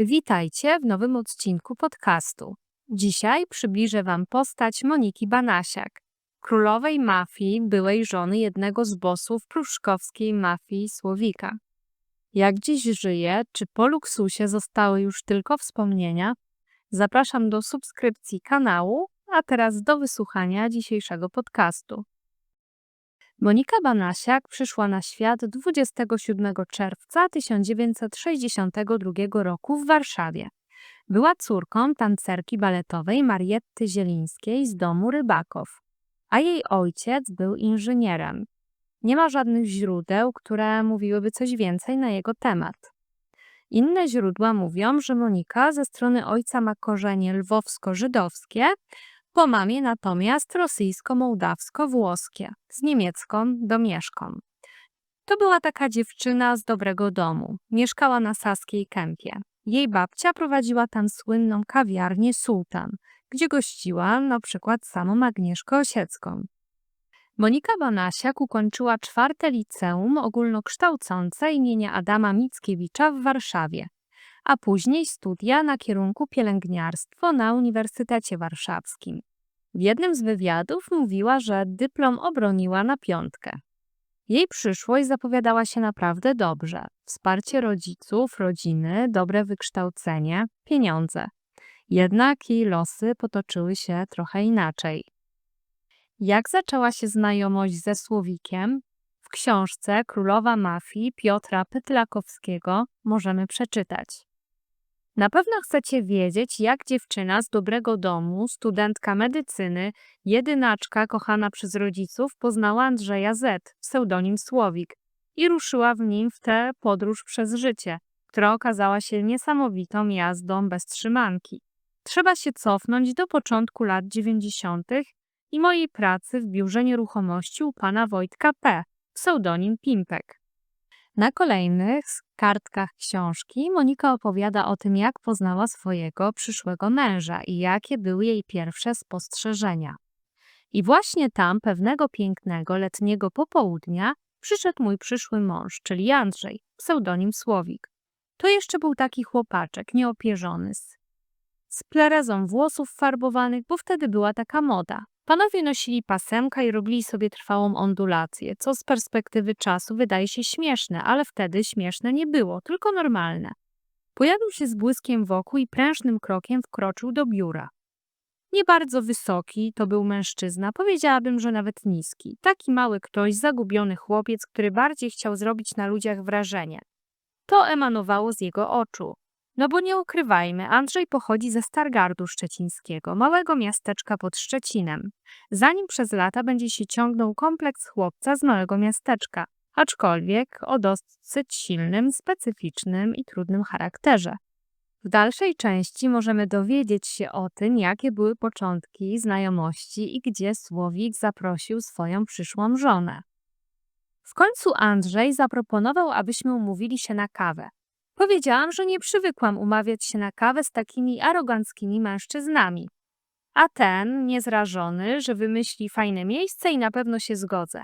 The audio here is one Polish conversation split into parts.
Witajcie w nowym odcinku podcastu. Dzisiaj przybliżę Wam postać Moniki Banasiak, królowej mafii, byłej żony jednego z bossów pruszkowskiej mafii Słowika. Jak dziś żyje, czy po luksusie zostały już tylko wspomnienia? Zapraszam do subskrypcji kanału, a teraz do wysłuchania dzisiejszego podcastu. Monika Banasiak przyszła na świat 27 czerwca 1962 roku w Warszawie. Była córką tancerki baletowej Marietty Zielińskiej z domu Rybakow, a jej ojciec był inżynierem. Nie ma żadnych źródeł, które mówiłyby coś więcej na jego temat. Inne źródła mówią, że Monika ze strony ojca ma korzenie lwowsko-żydowskie, po mamie natomiast rosyjsko-mołdawsko-włoskie, z niemiecką domieszką. To była taka dziewczyna z dobrego domu. Mieszkała na Saskiej Kępie. Jej babcia prowadziła tam słynną kawiarnię Sultan, gdzie gościła na przykład samą Agnieszkę Osiecką. Monika Banasiak ukończyła czwarte liceum ogólnokształcące imienia Adama Mickiewicza w Warszawie, a później studia na kierunku pielęgniarstwo na Uniwersytecie Warszawskim. W jednym z wywiadów mówiła, że dyplom obroniła na piątkę. Jej przyszłość zapowiadała się naprawdę dobrze. Wsparcie rodziców, rodziny, dobre wykształcenie, pieniądze. Jednak jej losy potoczyły się trochę inaczej. Jak zaczęła się znajomość ze Słowikiem? W książce Królowa Mafii Piotra Pytlakowskiego możemy przeczytać. Na pewno chcecie wiedzieć, jak dziewczyna z dobrego domu, studentka medycyny, jedynaczka kochana przez rodziców, poznała Andrzeja Z, pseudonim Słowik, i ruszyła w nim w tę podróż przez życie, która okazała się niesamowitą jazdą bez trzymanki. Trzeba się cofnąć do początku lat 90. i mojej pracy w biurze nieruchomości u pana Wojtka P., pseudonim Pimpek. Na kolejnych kartkach książki Monika opowiada o tym, jak poznała swojego przyszłego męża i jakie były jej pierwsze spostrzeżenia. I właśnie tam pewnego pięknego letniego popołudnia przyszedł mój przyszły mąż, czyli Andrzej, pseudonim Słowik. To jeszcze był taki chłopaczek, nieopierzony, z, z plerezą włosów farbowanych, bo wtedy była taka moda. Panowie nosili pasemka i robili sobie trwałą ondulację, co z perspektywy czasu wydaje się śmieszne, ale wtedy śmieszne nie było, tylko normalne. Pojawił się z błyskiem wokół i prężnym krokiem wkroczył do biura. Nie bardzo wysoki, to był mężczyzna, powiedziałabym, że nawet niski. Taki mały ktoś, zagubiony chłopiec, który bardziej chciał zrobić na ludziach wrażenie. To emanowało z jego oczu. No bo nie ukrywajmy, Andrzej pochodzi ze Stargardu Szczecińskiego, małego miasteczka pod Szczecinem. Zanim przez lata będzie się ciągnął kompleks chłopca z małego miasteczka, aczkolwiek o dosyć silnym, specyficznym i trudnym charakterze. W dalszej części możemy dowiedzieć się o tym, jakie były początki znajomości i gdzie Słowik zaprosił swoją przyszłą żonę. W końcu Andrzej zaproponował, abyśmy umówili się na kawę. Powiedziałam, że nie przywykłam umawiać się na kawę z takimi aroganckimi mężczyznami. A ten, niezrażony, że wymyśli fajne miejsce i na pewno się zgodzę.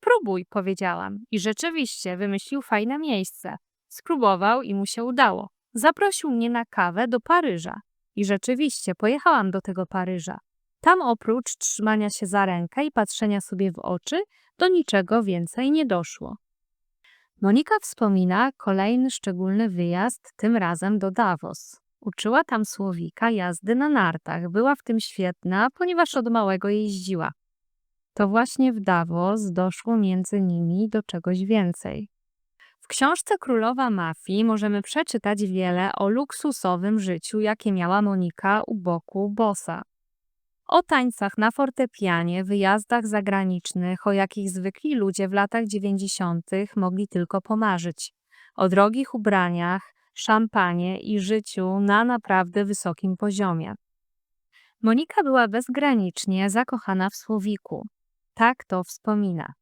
Próbuj, powiedziałam. I rzeczywiście wymyślił fajne miejsce. Spróbował i mu się udało. Zaprosił mnie na kawę do Paryża. I rzeczywiście pojechałam do tego Paryża. Tam oprócz trzymania się za rękę i patrzenia sobie w oczy, do niczego więcej nie doszło. Monika wspomina kolejny szczególny wyjazd, tym razem do Davos. Uczyła tam Słowika jazdy na nartach. Była w tym świetna, ponieważ od małego jeździła. To właśnie w Davos doszło między nimi do czegoś więcej. W książce Królowa Mafii możemy przeczytać wiele o luksusowym życiu, jakie miała Monika u boku bossa. O tańcach na fortepianie, wyjazdach zagranicznych, o jakich zwykli ludzie w latach dziewięćdziesiątych mogli tylko pomarzyć. O drogich ubraniach, szampanie i życiu na naprawdę wysokim poziomie. Monika była bezgranicznie zakochana w Słowiku. Tak to wspomina.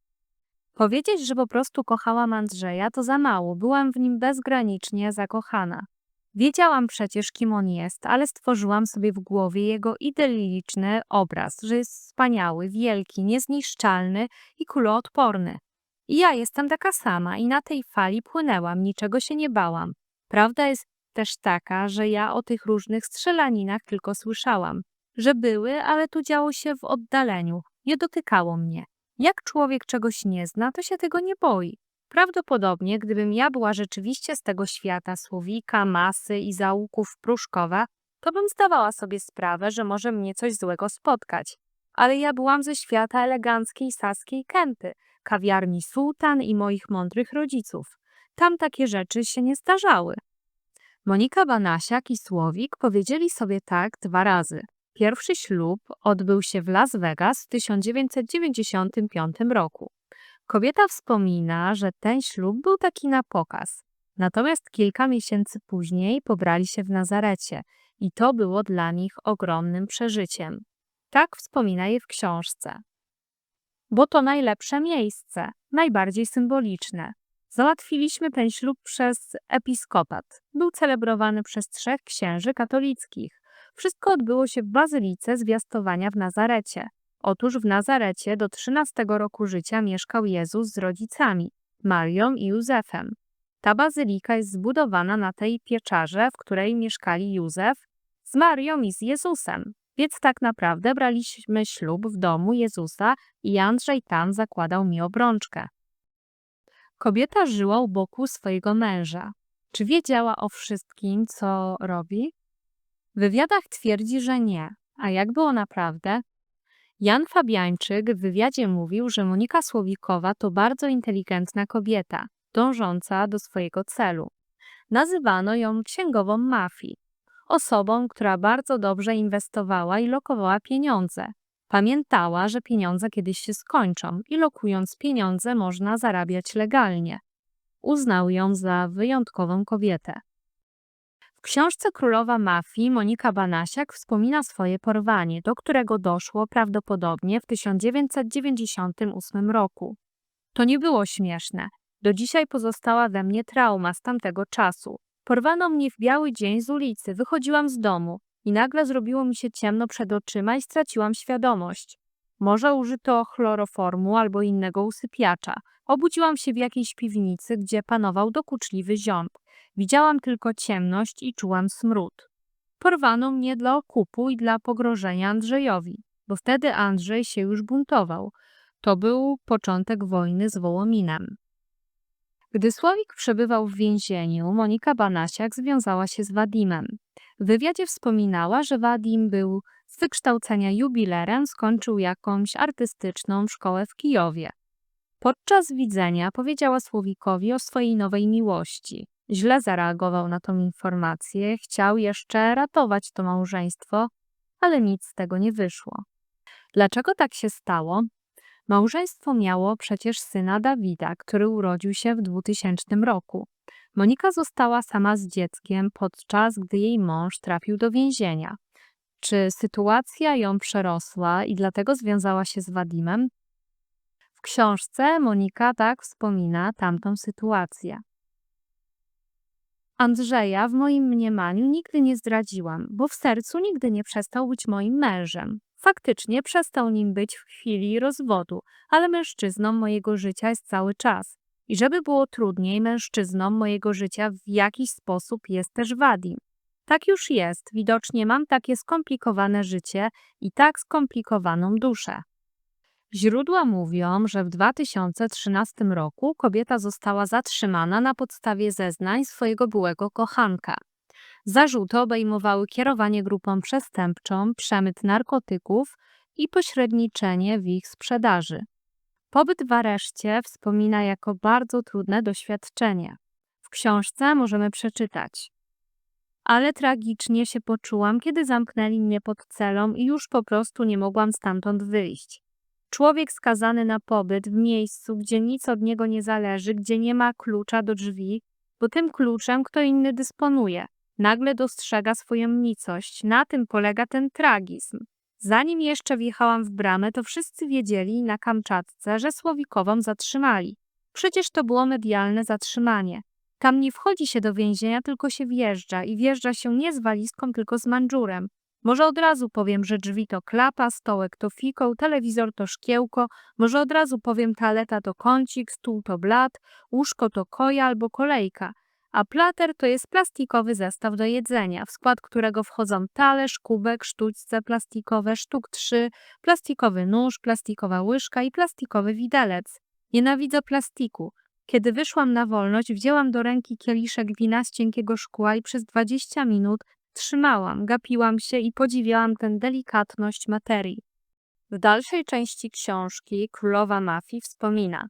Powiedzieć, że po prostu kochałam Andrzeja, to za mało. Byłam w nim bezgranicznie zakochana. Wiedziałam przecież, kim on jest, ale stworzyłam sobie w głowie jego idylliczny obraz, że jest wspaniały, wielki, niezniszczalny i kuloodporny. I ja jestem taka sama i na tej fali płynęłam, niczego się nie bałam. Prawda jest też taka, że ja o tych różnych strzelaninach tylko słyszałam, że były, ale to działo się w oddaleniu, nie dotykało mnie. Jak człowiek czegoś nie zna, to się tego nie boi. Prawdopodobnie, gdybym ja była rzeczywiście z tego świata słowika, masy i zaułków Pruszkowa, to bym zdawała sobie sprawę, że może mnie coś złego spotkać. Ale ja byłam ze świata eleganckiej saskiej Kępy, kawiarni Sułtan i moich mądrych rodziców. Tam takie rzeczy się nie zdarzały. Monika Banasiak i Słowik powiedzieli sobie tak dwa razy. Pierwszy ślub odbył się w Las Vegas w 1995 roku. Kobieta wspomina, że ten ślub był taki na pokaz. Natomiast kilka miesięcy później pobrali się w Nazarecie i to było dla nich ogromnym przeżyciem. Tak wspomina je w książce. Bo to najlepsze miejsce, najbardziej symboliczne. Załatwiliśmy ten ślub przez episkopat. Był celebrowany przez trzech księży katolickich. Wszystko odbyło się w bazylice zwiastowania w Nazarecie. Otóż w Nazarecie do 13 roku życia mieszkał Jezus z rodzicami, Marią i Józefem. Ta bazylika jest zbudowana na tej pieczarze, w której mieszkali Józef z Marią i z Jezusem. Więc tak naprawdę braliśmy ślub w domu Jezusa i Andrzej tam zakładał mi obrączkę. Kobieta żyła u boku swojego męża. Czy wiedziała o wszystkim, co robi? W wywiadach twierdzi, że nie. A jak było naprawdę? Jan Fabiańczyk w wywiadzie mówił, że Monika Słowikowa to bardzo inteligentna kobieta, dążąca do swojego celu. Nazywano ją księgową mafii, osobą, która bardzo dobrze inwestowała i lokowała pieniądze. Pamiętała, że pieniądze kiedyś się skończą i lokując pieniądze można zarabiać legalnie. Uznał ją za wyjątkową kobietę. Książce Królowa Mafii Monika Banasiak wspomina swoje porwanie, do którego doszło prawdopodobnie w 1998 roku. To nie było śmieszne. Do dzisiaj pozostała we mnie trauma z tamtego czasu. Porwano mnie w biały dzień z ulicy, wychodziłam z domu i nagle zrobiło mi się ciemno przed oczyma i straciłam świadomość. Może użyto chloroformu albo innego usypiacza. Obudziłam się w jakiejś piwnicy, gdzie panował dokuczliwy ziąb. Widziałam tylko ciemność i czułam smród. Porwano mnie dla okupu i dla pogrożenia Andrzejowi, bo wtedy Andrzej się już buntował. To był początek wojny z Wołominem. Gdy Słowik przebywał w więzieniu, Monika Banasiak związała się z Wadimem. W wywiadzie wspominała, że Wadim był z wykształcenia jubilerem, skończył jakąś artystyczną szkołę w Kijowie. Podczas widzenia powiedziała Słowikowi o swojej nowej miłości. Źle zareagował na tą informację, chciał jeszcze ratować to małżeństwo, ale nic z tego nie wyszło. Dlaczego tak się stało? Małżeństwo miało przecież syna Dawida, który urodził się w 2000 roku. Monika została sama z dzieckiem, podczas gdy jej mąż trafił do więzienia. Czy sytuacja ją przerosła i dlatego związała się z Wadimem? W książce Monika tak wspomina tamtą sytuację. Andrzeja w moim mniemaniu nigdy nie zdradziłam, bo w sercu nigdy nie przestał być moim mężem. Faktycznie przestał nim być w chwili rozwodu, ale mężczyzną mojego życia jest cały czas. I żeby było trudniej, mężczyzną mojego życia w jakiś sposób jest też Wadim. Tak już jest, widocznie mam takie skomplikowane życie i tak skomplikowaną duszę. Źródła mówią, że w 2013 roku kobieta została zatrzymana na podstawie zeznań swojego byłego kochanka. Zarzuty obejmowały kierowanie grupą przestępczą, przemyt narkotyków i pośredniczenie w ich sprzedaży. Pobyt w areszcie wspomina jako bardzo trudne doświadczenie. W książce możemy przeczytać. Ale tragicznie się poczułam, kiedy zamknęli mnie pod celą i już po prostu nie mogłam stamtąd wyjść. Człowiek skazany na pobyt w miejscu, gdzie nic od niego nie zależy, gdzie nie ma klucza do drzwi, bo tym kluczem kto inny dysponuje. Nagle dostrzega swoją nicość. Na tym polega ten tragizm. Zanim jeszcze wjechałam w bramę, to wszyscy wiedzieli na Kamczatce, że Słowikową zatrzymali. Przecież to było medialne zatrzymanie. Tam nie wchodzi się do więzienia, tylko się wjeżdża i wjeżdża się nie z walizką, tylko z mandżurem. Może od razu powiem, że drzwi to klapa, stołek to fikoł, telewizor to szkiełko, może od razu powiem taleta to kącik, stół to blat, łóżko to koja albo kolejka – a plater to jest plastikowy zestaw do jedzenia, w skład którego wchodzą talerz, kubek, sztućce plastikowe, sztuk trzy, plastikowy nóż, plastikowa łyżka i plastikowy widelec. Nienawidzę plastiku. Kiedy wyszłam na wolność, wzięłam do ręki kieliszek wina z cienkiego szkła i przez 20 minut trzymałam, gapiłam się i podziwiałam tę delikatność materii. W dalszej części książki królowa mafii wspomina: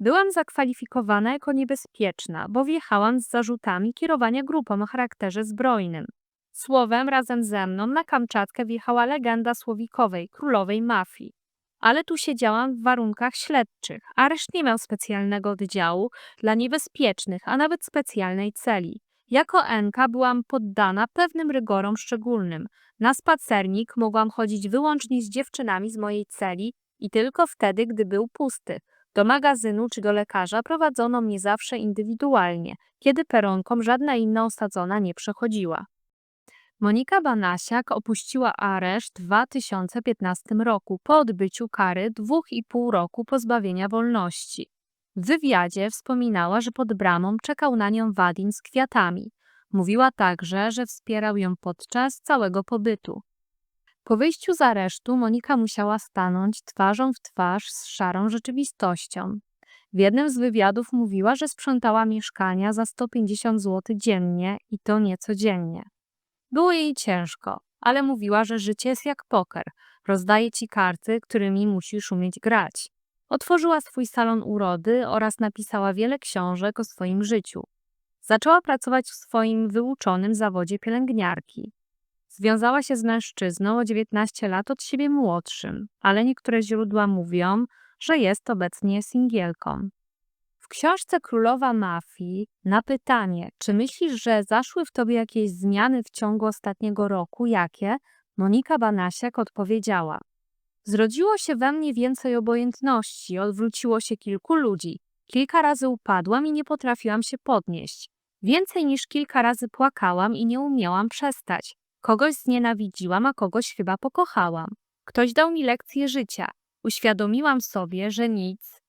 Byłam zakwalifikowana jako niebezpieczna, bo wjechałam z zarzutami kierowania grupą o charakterze zbrojnym. Słowem, razem ze mną na Kamczatkę wjechała legenda słowikowej, królowej mafii. Ale tu siedziałam w warunkach śledczych. Areszt nie miał specjalnego oddziału dla niebezpiecznych, a nawet specjalnej celi. Jako Enka byłam poddana pewnym rygorom szczególnym. Na spacernik mogłam chodzić wyłącznie z dziewczynami z mojej celi i tylko wtedy, gdy był pusty. Do magazynu czy do lekarza prowadzono mnie zawsze indywidualnie, kiedy peronką żadna inna osadzona nie przechodziła. Monika Banasiak opuściła areszt w 2015 roku po odbyciu kary dwóch i pół roku pozbawienia wolności. W wywiadzie wspominała, że pod bramą czekał na nią Wadin z kwiatami. Mówiła także, że wspierał ją podczas całego pobytu. Po wyjściu z aresztu Monika musiała stanąć twarzą w twarz z szarą rzeczywistością. W jednym z wywiadów mówiła, że sprzątała mieszkania za 150 zł dziennie i to niecodziennie. Było jej ciężko, ale mówiła, że życie jest jak poker. Rozdaje ci karty, którymi musisz umieć grać. Otworzyła swój salon urody oraz napisała wiele książek o swoim życiu. Zaczęła pracować w swoim wyuczonym zawodzie pielęgniarki. Związała się z mężczyzną o 19 lat od siebie młodszym, ale niektóre źródła mówią, że jest obecnie singielką. W książce Królowa Mafii na pytanie, czy myślisz, że zaszły w tobie jakieś zmiany w ciągu ostatniego roku, jakie? Monika Banasiak odpowiedziała. Zrodziło się we mnie więcej obojętności, odwróciło się kilku ludzi. Kilka razy upadłam i nie potrafiłam się podnieść. Więcej niż kilka razy płakałam i nie umiałam przestać. Kogoś znienawidziłam, a kogoś chyba pokochałam. Ktoś dał mi lekcję życia. Uświadomiłam sobie, że nic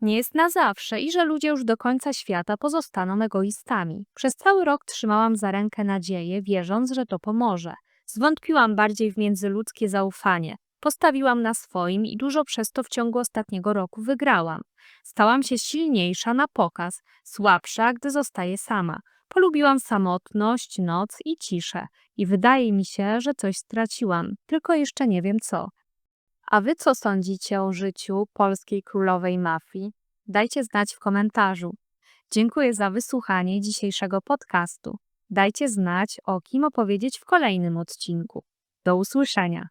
nie jest na zawsze i że ludzie już do końca świata pozostaną egoistami. Przez cały rok trzymałam za rękę nadzieję, wierząc, że to pomoże. Zwątpiłam bardziej w międzyludzkie zaufanie. Postawiłam na swoim i dużo przez to w ciągu ostatniego roku wygrałam. Stałam się silniejsza na pokaz, słabsza, gdy zostaję sama. Polubiłam samotność, noc i ciszę i wydaje mi się, że coś straciłam, tylko jeszcze nie wiem co. A wy co sądzicie o życiu polskiej królowej mafii? Dajcie znać w komentarzu. Dziękuję za wysłuchanie dzisiejszego podcastu. Dajcie znać, o kim opowiedzieć w kolejnym odcinku. Do usłyszenia.